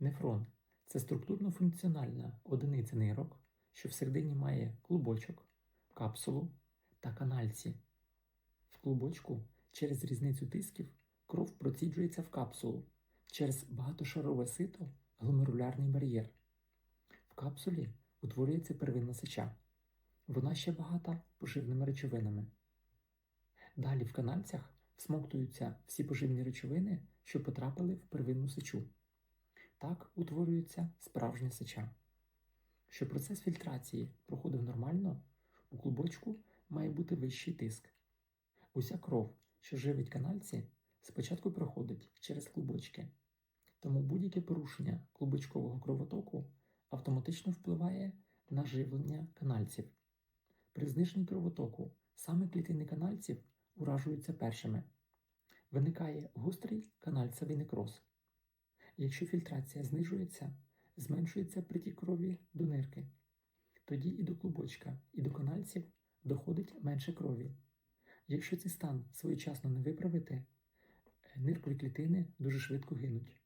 Нефрон це структурно-функціональна одиниця нирок, що всередині має клубочок, капсулу та канальці. В клубочку через різницю тисків кров проціджується в капсулу через багатошарове сито гломерулярний бар'єр. В капсулі утворюється первинна сеча. Вона ще багата поживними речовинами. Далі в канальцях всмоктуються всі поживні речовини, що потрапили в первинну сечу. Так утворюється справжня сеча. Щоб процес фільтрації проходив нормально, у клубочку має бути вищий тиск. Уся кров, що живить канальці, спочатку проходить через клубочки. Тому будь-яке порушення клубочкового кровотоку автоматично впливає на живлення канальців. При зниженні кровотоку саме клітини канальців уражуються першими. Виникає гострий канальцевий некроз. Якщо фільтрація знижується, зменшується притік крові до нирки. Тоді і до клубочка, і до канальців доходить менше крові. Якщо цей стан своєчасно не виправити, е, ниркові клітини дуже швидко гинуть.